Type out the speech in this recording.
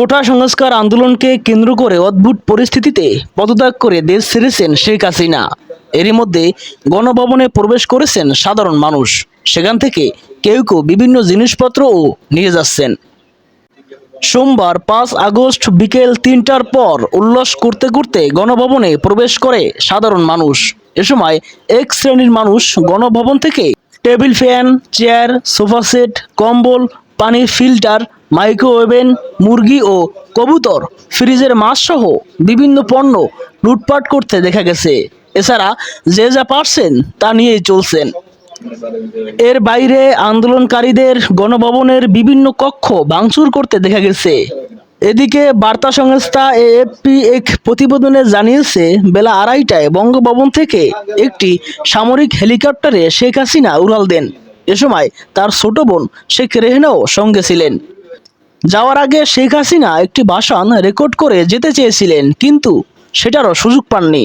কোটা সংস্কার আন্দোলনকে কেন্দ্র করে অদ্ভুত পরিস্থিতিতে পদত্যাগ করে দেশ ছেড়েছেন শেখ হাসিনা। এরই মধ্যে গণভবনে প্রবেশ করেছেন সাধারণ মানুষ। সেখান থেকে কেউ কেউ বিভিন্ন জিনিসপত্রও নিয়ে যাচ্ছেন। সোমবার পাঁচ আগস্ট বিকেল তিনটার পর উল্লাস করতে করতে গণভবনে প্রবেশ করে সাধারণ মানুষ। এ সময় এক শ্রেণির মানুষ গণভবন থেকে table fan, chair, sofa set, কম্বল পানির ফিল্টার মাইক্রোওভেন মুরগি ও কবুতর, ফ্রিজের মাছ সহ বিভিন্ন পণ্য লুটপাট করতে দেখা গেছে। এছাড়া যে যা পারছেন তা নিয়েই চলছেন। এর বাইরে আন্দোলনকারীদের গণভবনের বিভিন্ন কক্ষ ভাঙচুর করতে দেখা গেছে। এদিকে বার্তা সংস্থা এএফপি এক প্রতিবেদনে জানিয়েছে, বেলা আড়াইটায় বঙ্গভবন থেকে একটি সামরিক হেলিকপ্টারে শেখ হাসিনা উড়াল দেন। এ সময় তার ছোট বোন শেখ রেহনাও সঙ্গে ছিলেন। যাওয়ার আগে শেখ হাসিনা একটি ভাষণ রেকর্ড করে যেতে চেয়েছিলেন কিন্তু সেটারও সুযোগ পাননি।